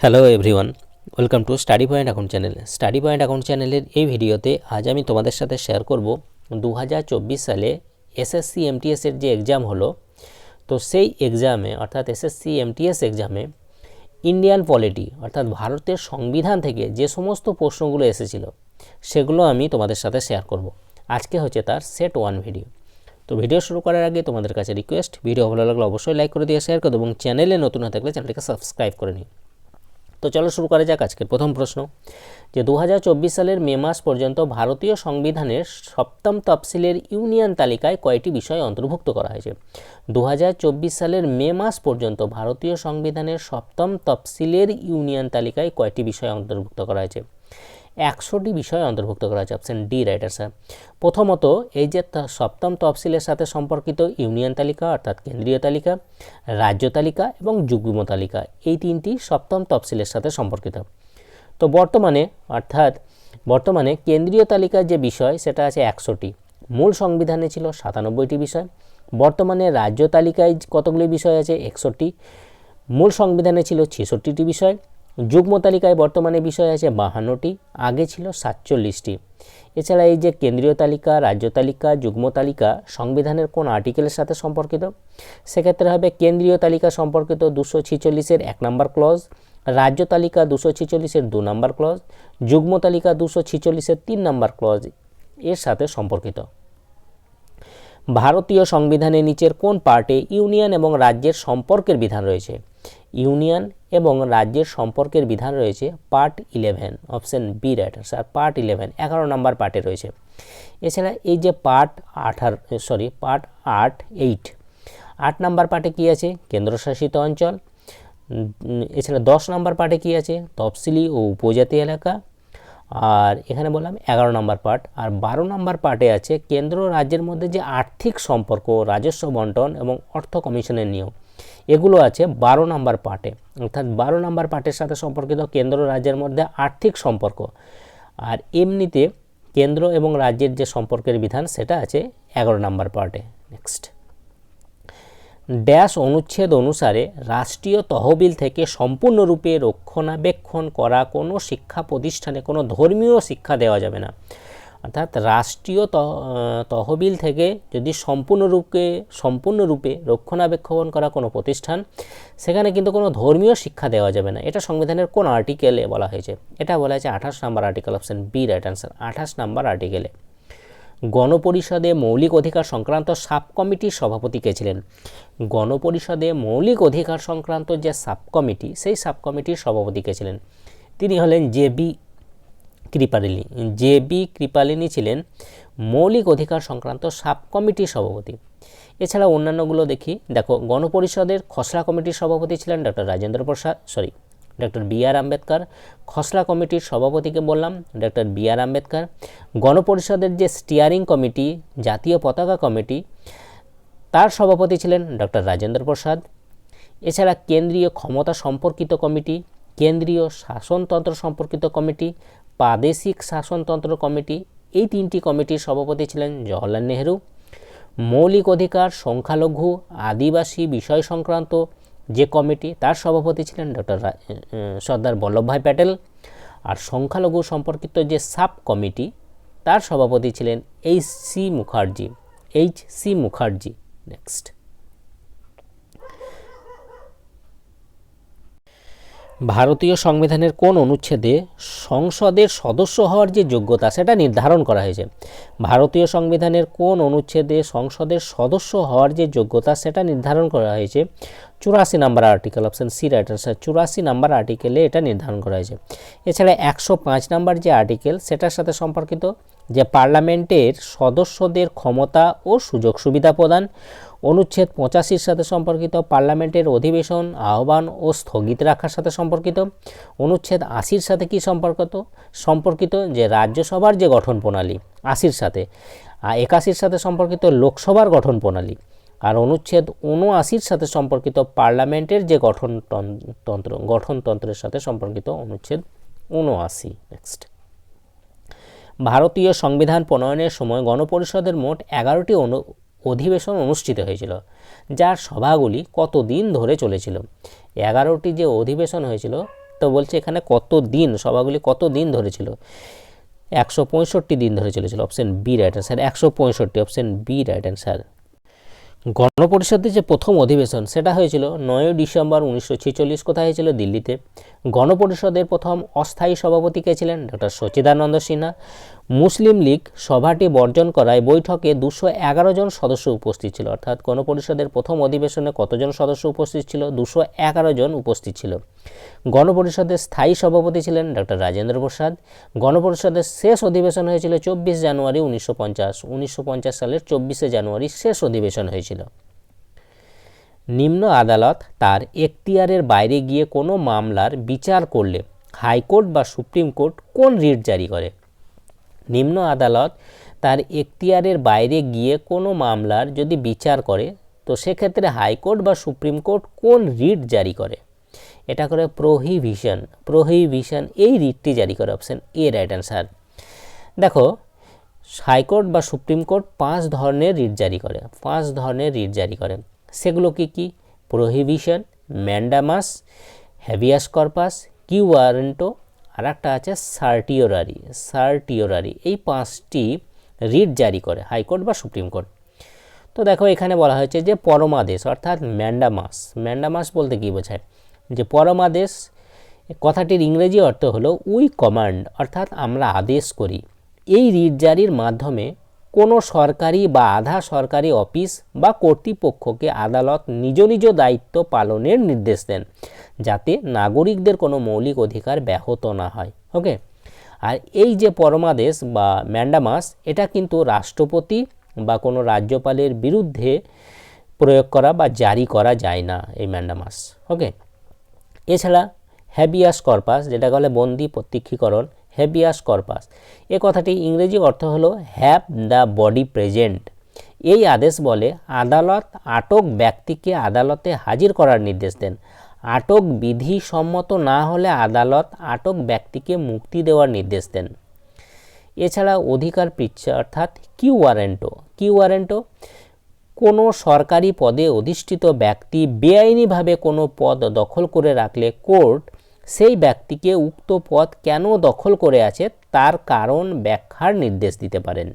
Hello everyone welcome to study point account channel study point account চ্যানেলের এই ভিডিওতে আজ আমি তোমাদের সাথে শেয়ার করব দু হাজার চব্বিশ সালে এসএসসি এমটিএস এর যে এক্সাম হলো, তো সেই এক্সামে অর্থাৎ এসএসসি এমটিএস এক্সামে ইন্ডিয়ান পলিটি অর্থাৎ ভারতের সংবিধান থেকে যে সমস্ত প্রশ্নগুলো এসেছিল, সেগুলো আমি তোমাদের সাথে শেয়ার করব। আজকে হচ্ছে তার সেট ওয়ান ভিডিও তো ভিডিও শুরু করার আগে তোমাদের কাছে রিকোয়েস্ট ভিডিও ভালো লাগলে অবশ্যই লাইক করে দিয়ে শেয়ার করে এবং চ্যানেলে নতুন হয়ে থাকলে চ্যানেলটিকে সাবস্ক্রাইব করে নিও। তো চলো শুরু করা যাক আজকের প্রথম প্রশ্ন। যে দু হাজার চব্বিশ সালের মে মাস পর্যন্ত ভারতীয় সংবিধানের সপ্তম তফসিলের ইউনিয়ন তালিকায় কয়টি বিষয় অন্তর্ভুক্ত করা হয়েছে? দু হাজার চব্বিশ সালের মে মাস পর্যন্ত ভারতীয় সংবিধানের সপ্তম তফসিলের ইউনিয়ন তালিকায় কয়টি বিষয় অন্তর্ভুক্ত করা হয়েছে? একশোটি বিষয় অন্তর্ভুক্ত করা হয়েছে অপশন ডি রাইট স্যার প্রথমত, এই যে সপ্তম তফসিলের সাথে সম্পর্কিত ইউনিয়ন তালিকা, অর্থাৎ কেন্দ্রীয় তালিকা, রাজ্য তালিকা এবং যুগ্ম তালিকা, এই তিনটি সপ্তম তফসিলের সাথে সম্পর্কিত। তো বর্তমানে, অর্থাৎ বর্তমানে কেন্দ্রীয় তালিকার যে বিষয়, সেটা আছে একশোটি। মূল সংবিধানে ছিল সাতানব্বইটি বিষয়। বর্তমানে রাজ্য তালিকায় কতগুলি বিষয় আছে? একষট্টি মূল সংবিধানে ছিল ছেষট্টিটি বিষয়। যুগ্ম তালিকায় বর্তমানে বিষয় আছে বাহান্নটি, আগে ছিল সাতচল্লিশটি। এছাড়া এই যে কেন্দ্রীয় তালিকা, রাজ্য তালিকা, যুগ্ম তালিকা, সংবিধানের কোন আর্টিকেলের সাথে সম্পর্কিত? সেক্ষেত্রে হবে কেন্দ্রীয় তালিকা সম্পর্কিত দুশো ছিচল্লিশের এক নম্বর ক্লজ রাজ্য তালিকা দুশো ছিচল্লিশের দু নম্বর ক্লজ যুগ্ম তালিকা দুশো ছিচল্লিশের তিন নম্বর ক্লজ এর সাথে সম্পর্কিত। ভারতীয় সংবিধানের নিচের কোন পার্টে ইউনিয়ন এবং রাজ্যের সম্পর্কের বিধান রয়েছে? ইউনিয়ন এবং রাজ্যের সম্পর্কের বিধান রয়েছে part eleven, option B right sir part eleven, এগারো নম্বর পার্টে রয়েছে। এছাড়া এই যে পার্ট আঠার সরি পার্ট আট এইট আট নাম্বার পার্টে কী আছে? কেন্দ্রশাসিত অঞ্চল। এছাড়া দশ নম্বর পার্টে কী আছে? তফসিলি ও উপজাতি এলাকা। আর এখানে বললাম এগারো নম্বর পার্ট। আর বারো নম্বর পার্টে আছে কেন্দ্র রাজ্যের মধ্যে যে আর্থিক সম্পর্ক, রাজস্ব বন্টন এবং অর্থ কমিশনের নিয়ম এগুলো আছে বারো নম্বর পার্টে। অর্থাৎ বারো নম্বর পার্টের সাথে সম্পর্কিত কেন্দ্র রাজ্যের মধ্যে আর্থিক সম্পর্ক। আর এমনিতে কেন্দ্র এবং রাজ্যের যে সম্পর্কের বিধান সেটা আছে এগারো নম্বর পার্টে। নেক্সট ড্যাশ অনুচ্ছেদ অনুসারে রাষ্ট্রীয় তহবিল থেকে সম্পূর্ণরূপে রক্ষণাবেক্ষণ করা কোনো শিক্ষা প্রতিষ্ঠানে কোনো ধর্মীয় শিক্ষা দেওয়া যাবে না। অর্থাৎ রাষ্ট্রীয় তহবিল থেকে যদি সম্পূর্ণরূপে সম্পূর্ণরূপে রক্ষণাবেক্ষণ করা কোনো প্রতিষ্ঠান, সেখানে কিন্তু কোনো ধর্মীয় শিক্ষা দেওয়া যাবে না। এটা সংবিধানের কোন আর্টিকেলে বলা হয়েছে? এটা বলা হয়েছে আঠাশ number article option B right answer. আঠাশ নাম্বার আর্টিকেলে, গণপরিষদে মৌলিক অধিকার সংক্রান্ত সাব কমিটির সভাপতি কে ছিলেন? গণপরিষদে মৌলিক অধিকার সংক্রান্ত যে সাব কমিটি, সেই সাব কমিটির সভাপতি কে ছিলেন? তিনি হলেন J B Kripalani. J B Kripalani ছিলেন মৌলিক অধিকার সংক্রান্ত সাব কমিটির সভাপতি। এছাড়া অন্যান্যগুলো দেখি। দেখো, গণপরিষদের খসড়া কমিটির সভাপতি ছিলেন doctor Rajendra Prasad sorry doctor B R Ambedkar. খসড়া কমিটির সভাপতিকে বললাম ডক্টর বি আর আম্বেদকর। গণপরিষদের যে স্টিয়ারিং কমিটি, জাতীয় পতাকা কমিটি, তার সভাপতি ছিলেন ডক্টর রাজেন্দ্র প্রসাদ। এছাড়া কেন্দ্রীয় ক্ষমতা সম্পর্কিত কমিটি, কেন্দ্রীয় শাসনতন্ত্র সম্পর্কিত কমিটি প্রাদেশিক শাসনতন্ত্র কমিটি, এই তিনটি কমিটির সভাপতি ছিলেন জওহরলাল নেহেরু। মৌলিক অধিকার, সংখ্যালঘু, আদিবাসী বিষয় সংক্রান্ত যে কমিটি, তার সভাপতি ছিলেন ডক্টর সর্দার বল্লভভাই প্যাটেল। আর সংখ্যালঘু সম্পর্কিত যে সাব কমিটি, তার সভাপতি ছিলেন H C Mukherjee, H C Mukherjee. Next ভারতীয় সংবিধানের কোন অনুচ্ছেদে সংসদের সদস্য হওয়ার যে যোগ্যতা, সেটা নির্ধারণ করা হয়েছে। ভারতীয় সংবিধানের কোন অনুচ্ছেদে সংসদের সদস্য হওয়ার যে যোগ্যতা, সেটা নির্ধারণ করা হয়েছে। চুরাশি number article, option C right answer চুরাশি নাম্বার আর্টিকেলে এটা নির্ধারণ করা হয়েছে। এছাড়া একশো পাঁচ নাম্বার যে আর্টিকেল, সেটার সাথে সম্পর্কিত যে পার্লামেন্টের সদস্যদের ক্ষমতা ও সুযোগ সুবিধা প্রদান, অনুচ্ছেদ পঁচাশির সাথে সম্পর্কিত, পার্লামেন্টের অধিবেশন, আহ্বান ও স্থগিত রাখার সাথে সম্পর্কিত, অনুচ্ছেদ আশির সাথে কি সম্পর্কিত? সম্পর্কিত যে রাজ্যসভার যে গঠন প্রণালী, আশির সাথে। আর একাশির সাথে সম্পর্কিত লোকসভার গঠন প্রণালী। আর অনুচ্ছেদ উনআশির সাথে সম্পর্কিত, পার্লামেন্টের যে গঠন তন- তন্ত্র গঠনতন্ত্রের সাথে সম্পর্কিত অনুচ্ছেদ উনআশি নেক্সট ভারতীয় সংবিধান প্রণয়নের সময় গণপরিষদের মোট এগারোটি অনু, অধিবেশন অনুষ্ঠিত হয়েছিল, যার সভাগুলি কতদিন ধরে চলেছিল? এগারোটি যে অধিবেশন হয়েছিল, তো বলছে এখানে কত দিন সভাগুলি কত দিন ধরেছিল একশো পঁয়ষট্টি দিন ধরে চলেছিল অপশন বি রাইট অ্যান্সার একশো পঁয়ষট্টি অপশন বি রাইট অ্যান্সার গণপরিষদের যে প্রথম অধিবেশন, সেটা হয়েছিল নয় ডিসেম্বর উনিশশো ছেচল্লিশ। কোথায় হয়েছিল? দিল্লিতে। গণপরিষদের প্রথম অস্থায়ী সভাপতি কে ছিলেন? Doctor Sachchidananda Sinha. Muslim league সভাটি বর্জন করায় বৈঠকে দুশো এগারো জন সদস্য উপস্থিত ছিল। অর্থাৎ গণপরিষদের প্রথম অধিবেশনে কতজন সদস্য উপস্থিত ছিল? দুশো এগারো জন উপস্থিত ছিল। গণপরিষদের স্থায়ী সভাপতি ছিলেন ডক্টর রাজেন্দ্র প্রসাদ। গণপরিষদের শেষ অধিবেশন হয়েছিল চব্বিশ জানুয়ারি উনিশশো পঞ্চাশ। উনিশশো পঞ্চাশ সালের চব্বিশে জানুয়ারি শেষ অধিবেশন হয়েছিল। নিম্ন আদালত তার এখতিয়ারের বাইরে গিয়ে কোনো মামলার বিচার করলে হাইকোর্ট বা সুপ্রিম কোর্ট কোন রিট জারি করে? নিম্ন আদালত তার এখতিয়ারের বাইরে গিয়ে কোনো মামলার যদি বিচার করে, তো সেক্ষেত্রে হাইকোর্ট বা সুপ্রিম কোর্ট কোন রিট জারি করে? এটা করে প্রহিভিশন প্রহিভিশন এই রিটটি জারি করে অপশন এ, রাইট অ্যান্সার। দেখো, হাইকোর্ট বা সুপ্রিম কোর্ট পাঁচ ধরনের রিট জারি করে, পাঁচ ধরনের রিট জারি করে। সেগুলো কি কি? Prohibition, mandamus habeas corpus, quo warranto আর একটা আছে সার্টিওরারি সার্টিওরারি। এই পাঁচটি রিট জারি করে, হাইকোর্ট বা সুপ্রিম কোর্ট। তো দেখো এখানে বলা হয়েছে যে পরমাদেশ, অর্থাৎ ম্যান্ডামাস। ম্যান্ডামাস বলতে কী বোঝায়? যে পরমাদেশ, কথাটির ইংরেজি অর্থ হলো উই কমান্ড, অর্থাৎ আমরা আদেশ করি। এই রিট জারির মাধ্যমে কোনো সরকারি বা আধা সরকারি অফিস বা কর্তৃপক্ষকে আদালত নিজ নিজ দায়িত্ব পালনের নির্দেশ দেন, যাতে নাগরিকদের কোনো মৌলিক অধিকার ব্যাহত না হয়। ওকে? আর এই যে পরমাদেশ বা ম্যান্ডামাস, এটা কিন্তু রাষ্ট্রপতি বা কোনো রাজ্যপালের বিরুদ্ধে প্রয়োগ করা বা জারি করা যায় না এই ম্যান্ডামাস। ওকে? এছাড়া হ্যাবিয়াস কর্পাস যেটা বলে বন্দি প্রত্যক্ষীকরণ হ্যাবিয়াস কর্পাস এ কথাটি ইংরেজি অর্থ হলো হ্যাভ দ্য বডি প্রেজেন্ট এই আদেশ বলে আদালত আটক ব্যক্তিকে আদালতে হাজির করার নির্দেশ দেন। আটক বিধি সম্মত না হলে আদালত আটক ব্যক্তিকে মুক্তি দেওয়ার নির্দেশ দেন। এছাড়া অধিকার পিচ্ছা অর্থাৎ কিউ ওয়ারেন্টো। কিউ ওয়ারেন্টো কোনো সরকারি পদে অধিষ্ঠিত ব্যক্তি বেআইনিভাবে কোনো পদ দখল করে রাখলে কোর্ট সেই ব্যক্তিকে উক্ত পদ কেন দখল করে আছে তার কারণ ব্যাখ্যার নির্দেশ দিতে পারেন।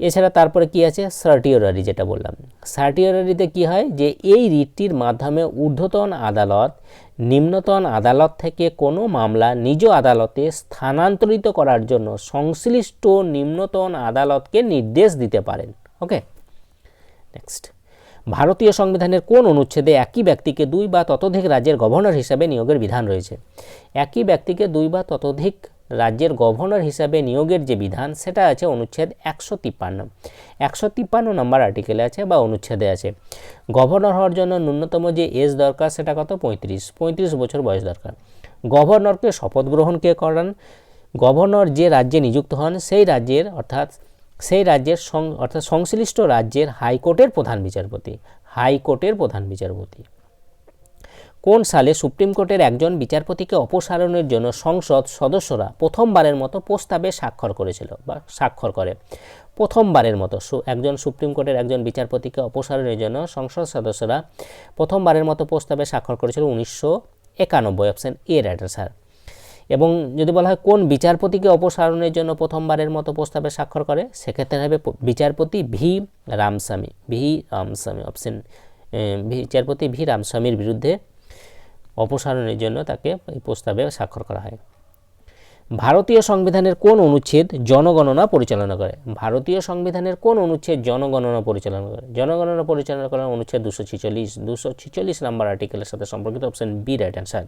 এছাড়া তারপরে কি আছে? সার্টিওরারি যেটা বললাম। সার্টিওরারিতে কি হয় যে এই রিটটির মাধ্যমে ঊর্ধ্বতন আদালত, নিম্নতন আদালত থেকে কোনো মামলা নিজ আদালতে স্থানান্তরিত করার জন্য সংশ্লিষ্ট নিম্নতন আদালতকে নির্দেশ দিতে পারেন। ওকে? নেক্সট। ভারতীয় সংবিধানের কোন অনুচ্ছেদে একই ব্যক্তিকে দুই বা ততোধিক রাজ্যের গভর্নর হিসাবে নিয়োগের বিধান রয়েছে? একই ব্যক্তিকে দুই বা ততোধিক রাজ্যের গভর্নর হিসাবে নিয়োগের যে বিধান, সেটা আছে অনুচ্ছেদ একশো তিপ্পান্ন। একশো তিপ্পান্ন নম্বর আর্টিকেলে আছে বা অনুচ্ছেদে আছে, গভর্নর হওয়ার জন্য ন্যূনতম যে এজ দরকার, সেটা কত? পঁয়ত্রিশ। পঁয়ত্রিশ বছর বয়স দরকার। গভর্নরকে শপথ গ্রহণ কে করান? গভর্নর যে রাজ্যে নিযুক্ত হন, সেই রাজ্যের, অর্থাৎ সেই রাজ্যের সং, অর্থাৎ সংশ্লিষ্ট রাজ্যের হাইকোর্টের প্রধান বিচারপতি, হাইকোর্টের প্রধান বিচারপতি। কোন সালে সুপ্রিম কোর্টের একজন বিচারপতিকে অপসারণের জন্য সংসদ সদস্যরা প্রথমবারের মতো প্রস্তাবে স্বাক্ষর করেছিল বা স্বাক্ষর করে? প্রথমবারের মতো একজন সুপ্রিম কোর্টের একজন বিচারপতিকে অপসারণের জন্য সংসদ সদস্যরা প্রথমবারের মতো প্রস্তাবে স্বাক্ষর করেছিল উনিশশো একানব্বই, অপশান এ রাইটার স্যার। এবং যদি বলা হয় কোন বিচারপতিকে অপসারণের জন্য প্রথমবারের মতো প্রস্তাবে স্বাক্ষর করে, সেক্ষেত্রে হবে বিচারপতি V Ramaswami V Ramaswami, option বিচারপতি ভি রামস্বামীর বিরুদ্ধে অপসারণের জন্য তাকে এই প্রস্তাবে স্বাক্ষর করা হয়। ভারতীয় সংবিধানের কোন অনুচ্ছেদ জনগণনা পরিচালনা করে? ভারতীয় সংবিধানের কোন অনুচ্ছেদ জনগণনা পরিচালনা করে? জনগণনা পরিচালনা করার অনুচ্ছেদ দুশো ছিচল্লিশ দুশো ছিচল্লিশ নাম্বার আর্টিকেলের সাথে সম্পর্কিত, অপশন বি, রাইট অ্যান্সার।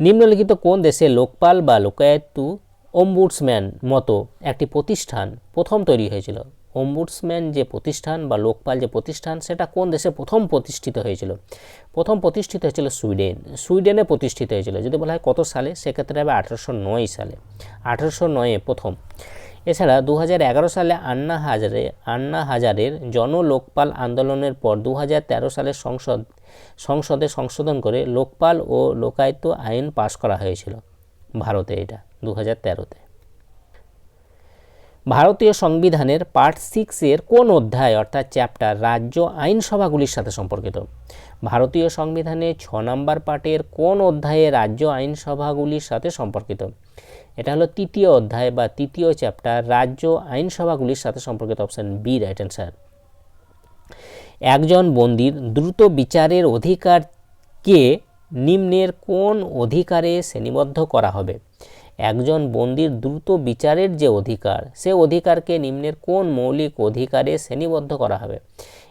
নিম্নলিখিত কোন দেশে লোকপাল বা লোকায়ত্তু অম্বুডসম্যান মতো একটি প্রতিষ্ঠান প্রথম তৈরি হয়েছিল? অম্বুডসম্যান যে প্রতিষ্ঠান বা লোকপাল যে প্রতিষ্ঠান, সেটা কোন দেশে প্রথম প্রতিষ্ঠিত হয়েছিল? প্রথম প্রতিষ্ঠিত হয়েছিল সুইডেন। সুইডেনে প্রতিষ্ঠিত হয়েছিল। যদি বলা হয় কত সালে? সেক্ষেত্রে হবে আঠারোশো নয় সালে। আঠারোশো নয়ে প্রথম। এছাড়া দু হাজার এগারো সালে আন্না হাজারে, আন্না হাজারের জনলোকপাল আন্দোলনের পর দু সালে সংসদ সংসদে সংশোধন করে লোকপাল ও লোকায়ত্ত আইন পাশ করা হয়েছিল, ভারতে এটা দু হাজার তেরোতে। ভারতীয় সংবিধানের পার্ট সিক্সের কোন অধ্যায়, অর্থাৎ চ্যাপ্টার, রাজ্য আইনসভাগুলির সাথে সম্পর্কিত? ভারতীয় সংবিধানে ছ নম্বর পার্টের কোন অধ্যায়ে রাজ্য আইনসভাগুলির সাথে সম্পর্কিত? এটা হলো তৃতীয় অধ্যায় বা তৃতীয় চ্যাপ্টার, রাজ্য আইনসভাগুলির সাথে সম্পর্কিত অপশন বি, রাইট অ্যান্সার। একজন বন্দির দ্রুত বিচারের অধিকারকে নিম্নের কোন অধিকারে শ্রেণীবদ্ধ করা হবে? একজন বন্দির দ্রুত বিচারের যে অধিকার, সে অধিকারকে নিম্নের কোন মৌলিক অধিকারে শ্রেণীবদ্ধ করা হবে?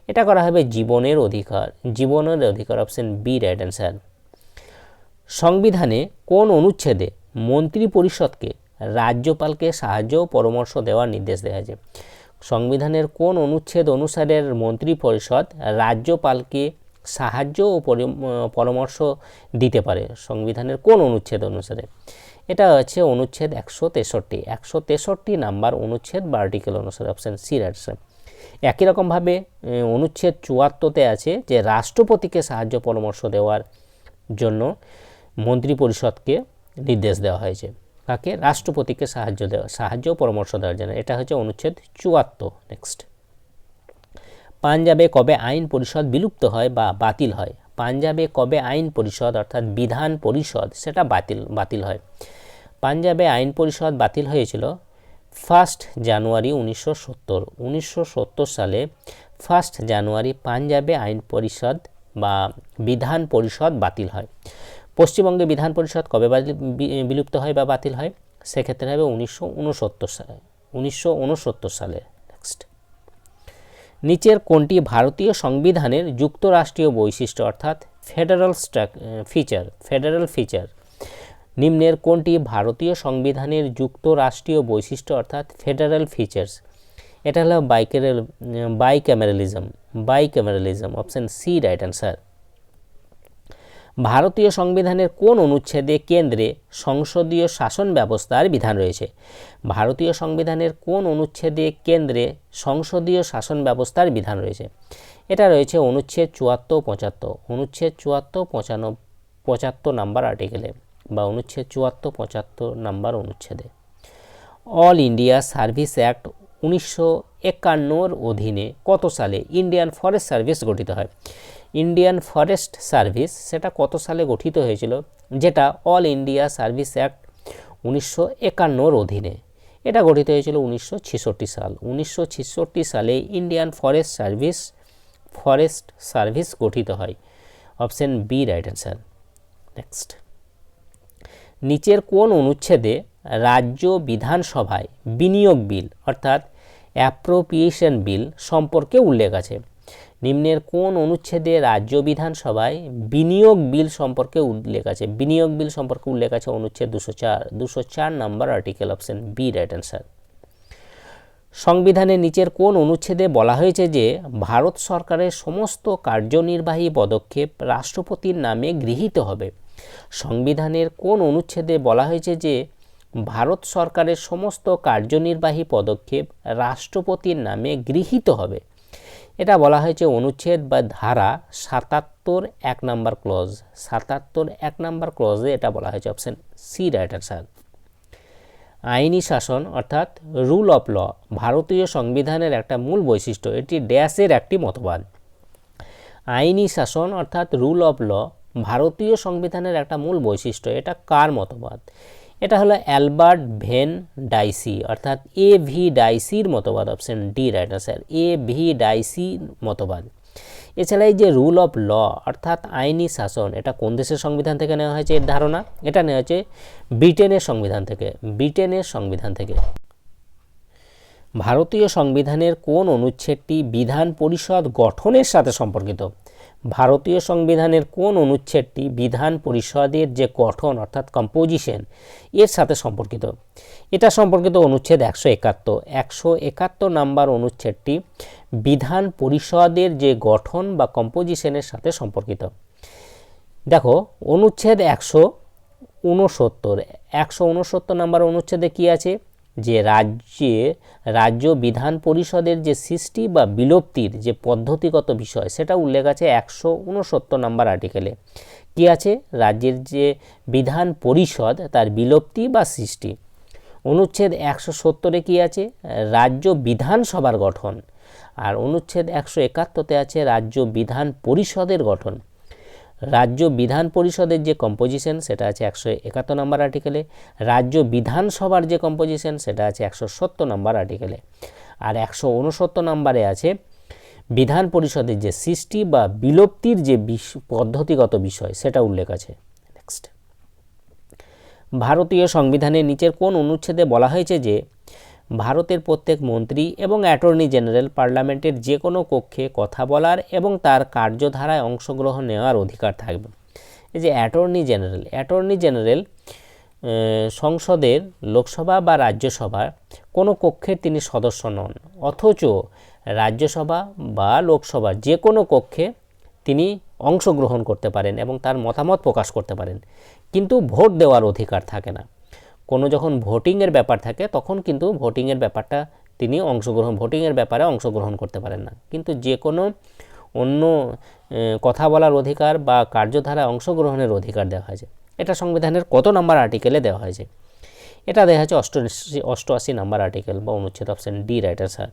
এটা করা হবে জীবনের অধিকার। জীবনের অধিকার অপশন বি রাইট অ্যান্সার সংবিধানে কোন অনুচ্ছেদে মন্ত্রী পরিষদকে রাজ্যপালকে সাহায্য পরামর্শ দেওয়ার নির্দেশ দেওয়া হয়েছে? সংবিধানের কোন অনুচ্ছেদ অনুসারে মন্ত্রী পরিষদ রাজ্যপালকে সাহায্য ও পরামর্শ দিতে পারে? সংবিধানের কোন অনুচ্ছেদ অনুসারে? এটা হচ্ছে অনুচ্ছেদ একশো তেষট্টি। একশো তেষট্টি নাম্বার অনুচ্ছেদ বা আর্টিকেল অনুসারে, অপশান সি রাইটস একই রকমভাবে অনুচ্ছেদ চুয়াত্তরতে আছে যে রাষ্ট্রপতিকে সাহায্য পরামর্শ দেওয়ার জন্য মন্ত্রী পরিষদকে নির্দেশ দেওয়া হয়েছে। কাকে রাষ্ট্রপতিকে সাহায্য দেওয়া, সাহায্য পরামর্শ দেওয়ার জন্য। এটা হচ্ছে অনুচ্ছেদ চুয়াত্তর। নেক্সট পাঞ্জাবে কবে আইন পরিষদ বিলুপ্ত হয় বা বাতিল হয়? পাঞ্জাবে কবে আইন পরিষদ অর্থাৎ বিধান পরিষদ, সেটা বাতিল বাতিল হয়। পাঞ্জাবে আইন পরিষদ বাতিল হয়েছিল ফার্স্ট জানুয়ারি উনিশশো সত্তর। উনিশশো সত্তর সালে ফার্স্ট জানুয়ারি পাঞ্জাবে আইন পরিষদ বা বিধান পরিষদ বাতিল হয়। পশ্চিমবঙ্গে বিধান পরিষদ কবে বিলুপ্ত হয় বা বাতিল হয়? সেক্ষেত্রে হবে উনিশশো উনসত্তর সালে, উনিশশো উনসত্তর সালে নেক্সট নিচের কোনটি ভারতীয় সংবিধানের যুক্তরাষ্ট্রীয় বৈশিষ্ট্য, অর্থাৎ federal struck feature federal feature নিম্নের কোনটি ভারতীয় সংবিধানের যুক্তরাষ্ট্রীয় বৈশিষ্ট্য, অর্থাৎ ফেডারাল ফিচার্স এটা হলো bicameral bicameralism bicameralism option C right answer ভারতীয় সংবিধানের কোন অনুচ্ছেদে কেন্দ্রে সংসদীয় শাসন ব্যবস্থার বিধান রয়েছে? ভারতীয় সংবিধানের কোন অনুচ্ছেদে কেন্দ্রে সংসদীয় শাসন ব্যবস্থার বিধান রয়েছে? এটা রয়েছে অনুচ্ছেদ চুয়াত্তর পঁচাত্তর। অনুচ্ছেদ চুয়াত্তর পঁচানব্বই পঁচাত্তর নাম্বার আর্টিকেলে বা অনুচ্ছেদ চুয়াত্তর পঁচাত্তর নাম্বার অনুচ্ছেদে। অল ইন্ডিয়া সার্ভিস অ্যাক্ট উনিশশো একান্নর অধীনে কত সালে ইন্ডিয়ান ফরেস্ট সার্ভিস গঠিত হয়? ইন্ডিয়ান ফরেস্ট সার্ভিস সেটা কত সালে গঠিত হয়েছিল? যেটা অল ইন্ডিয়া সার্ভিস অ্যাক্ট উনিশশো একান্নর অধীনে। এটা গঠিত হয়েছিল উনিশশো ছেষট্টি সাল। উনিশশো ছেষট্টি সালে Indian forest service forest service গঠিত হয়। Option B right answer next নিচের কোন অনুচ্ছেদে রাজ্য বিধানসভায় বিনিয়োগ বিল, অর্থাৎ অ্যাপ্রোপ্রিয়েশন বিল সম্পর্কে উল্লেখ আছে। নিম্নের কোন অনুচ্ছেদে রাজ্য বিধানসভায় বিনিয়োগ বিল সম্পর্কে উল্লেখ আছে? বিনিয়োগ বিল সম্পর্কে উল্লেখ আছে অনুচ্ছেদ দুশো চার দুশো চার number article option B, right answer. সংবিধানের নিচের কোন অনুচ্ছেদে বলা হয়েছে যে ভারত সরকারের সমস্ত কার্যনির্বাহী পদক্ষেপ রাষ্ট্রপতির নামে গৃহীত হবে? সংবিধানের কোন অনুচ্ছেদে বলা হয়েছে যে ভারত সরকারের সমস্ত কার্যনির্বাহী পদক্ষেপ রাষ্ট্রপতির নামে গৃহীত হবে? এটা বলা হয়েছে অনুচ্ছেদ বা ধারা সাতাত্তর এক নাম্বার ক্লজ। সাতাত্তর এক নাম্বার ক্লজে এটা বলা হয়েছে অপশান সি রাইট অ্যান্সার আইনি শাসন অর্থাৎ রুল অফ ল, ভারতীয় সংবিধানের একটা মূল বৈশিষ্ট্য, এটি ড্যাশের একটি মতবাদ। আইনি শাসন অর্থাৎ রুল অফ ল, ভারতীয় সংবিধানের একটা মূল বৈশিষ্ট্য, এটা কার মতবাদ? এটা হলো অ্যালবার্ট ভেন ডাইসি, অর্থাৎ এ ভি ডাইসির মতবাদ option D right answer A V ডাইসির মতবাদ। এছাড়া এই যে রুল অফ ল অর্থাৎ আইনি শাসন, এটা কোন দেশের সংবিধান থেকে নেওয়া হয়েছে এর ধারণা? এটা নেওয়া হয়েছে ব্রিটেনের সংবিধান থেকে, ব্রিটেনের সংবিধান থেকে। ভারতীয় সংবিধানের কোন অনুচ্ছেদটি বিধান পরিষদ গঠনের সাথে সম্পর্কিত? ভারতীয় সংবিধানের কোন অনুচ্ছেদটি বিধান পরিষদের যে গঠন, অর্থাৎ কম্পোজিশন এর সাথে সম্পর্কিত? এটা সম্পর্কিত অনুচ্ছেদ একশো একাত্তর। একশো একাত্তর নাম্বার অনুচ্ছেদটি বিধান পরিষদের যে গঠন বা কম্পোজিশনের সাথে সম্পর্কিত। দেখো, অনুচ্ছেদ একশো ঊনসত্তর একশো ঊনসত্তর নাম্বার অনুচ্ছেদে কি আছে? যে রাজ্যে, রাজ্য বিধান পরিষদের যে সৃষ্টি বা বিলুপ্তির যে পদ্ধতিগত বিষয়, সেটা উল্লেখ আছে একশো উনসত্তর নম্বর আর্টিকেলে। কি আছে? রাজ্যের যে বিধান পরিষদ, তার বিলুপ্তি বা সৃষ্টি। অনুচ্ছেদ একশো সত্তরে কী আছে? রাজ্য বিধানসভার গঠন। আর অনুচ্ছেদ একশো একাত্তরতে আছে রাজ্য বিধান পরিষদের গঠন। রাজ্য বিধান পরিষদের যে কম্পোজিশন সেটা আছে একশো একাত্তর নম্বর আর্টিকেলে রাজ্য বিধানসভার যে কম্পোজিশন সেটা আছে একশো সত্তর নম্বর আর্টিকেলে আর একশো উনসত্তর নম্বরে আছে বিধান পরিষদের যে সৃষ্টি বা বিলুপ্তির যে পদ্ধতিগত বিষয়, সেটা উল্লেখ আছে। নেক্সট ভারতীয় সংবিধানের নিচের কোন অনুচ্ছেদে বলা হয়েছে যে ভারতের প্রত্যেক মন্ত্রী এবং অ্যাটর্নি জেনারেল পার্লামেন্টের যে কোনো কক্ষে কথা বলার এবং তার কার্যধারায় অংশগ্রহণ নেওয়ার অধিকার থাকবে। এই যে অ্যাটর্নি জেনারেল অ্যাটর্নি জেনারেল সংসদের লোকসভা বা রাজ্যসভার কোনো কক্ষের তিনি সদস্য নন। অথচ রাজ্যসভা বা লোকসভার যে কোনো কক্ষে তিনি অংশগ্রহণ করতে পারেন এবং তার মতামত প্রকাশ করতে পারেন। কিন্তু ভোট দেওয়ার অধিকার থাকে না। কোনো যখন ভোটিংয়ের ব্যাপার থাকে, তখন কিন্তু ভোটিংয়ের ব্যাপারটা তিনি অংশগ্রহণ, ভোটিংয়ের ব্যাপারে অংশগ্রহণ করতে পারেন না। কিন্তু যে কোনো অন্য কথা বলার অধিকার বা কার্যধারায় অংশগ্রহণের অধিকার দেওয়া হয়েছে। এটা সংবিধানের কত নম্বর আর্টিকেলে দেওয়া হয়েছে? এটা দেখা যাচ্ছে অষ্টআশি অষ্টআশি নাম্বার আর্টিকেল বা অনুচ্ছেদ অপশন ডি রাইটার স্যার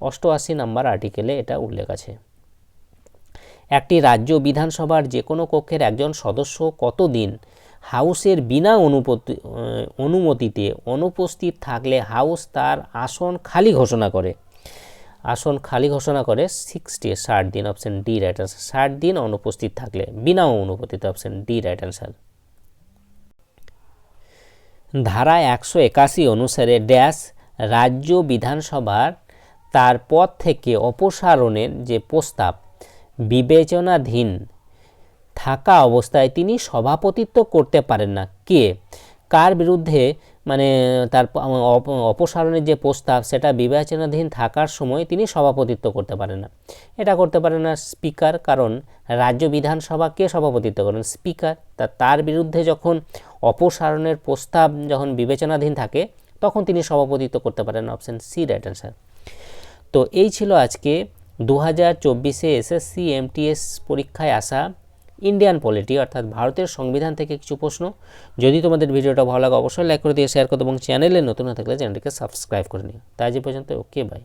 অষ্টআশি নাম্বার আর্টিকেলে এটা উল্লেখ আছে। একটি রাজ্য বিধানসভার যে কোনো কক্ষের একজন সদস্য কতদিন হাউসের বিনা অনুপতি অনুমতিতে অনুপস্থিত থাকলে হাউস তার আসন খালি ঘোষণা করে। আসন খালি ঘোষণা করে সিক্সটি ষাট দিন অপশন ডি রাইট আনসার ষাট দিন অনুপস্থিত থাকলে বিনা অনুপস্থিত অপশান ডি রাইট আনসার ধারা একশো একাশি অনুসারে ড্যাশ রাজ্য বিধানসভার তার পদ থেকে অপসারণের যে প্রস্তাব, বিবেচনাধীন থাকা অবস্থায় তিনি সভাপতিত্ব করতে পারেন না। কে? কার বিরুদ্ধে? মানে তার অপসারণের যে প্রস্তাব, সেটা বিবেচনাধীন থাকার সময় তিনি সভাপতিত্ব করতে পারেন না। এটা করতে পারেন না স্পিকার, কারণ রাজ্য বিধানসভা কে সভাপতিত্ব করেন? স্পিকার। তা, তার বিরুদ্ধে যখন অপসারণের প্রস্তাব যখন বিবেচনাধীন থাকে, তখন তিনি সভাপতিত্ব করতে পারেন অপশন সি, রাইট অ্যান্সার। তো, এই ছিল আজকে দু হাজার চব্বিশে এসএসসি এমটিএস পরীক্ষায় আসা ইন্ডিয়ান পলিটি অর্থাৎ ভারতের সংবিধান থেকে কিছু প্রশ্ন। যদি তোমাদের ভিডিওটা ভালো লাগে, অবশ্যই লাইক করে দিয়ে শেয়ার করো এবং চ্যানেলে নতুন হয়ে থাকলে চ্যানেলটিকে সাবস্ক্রাইব করে নিও। তাই যে পর্যন্ত ওকে বাই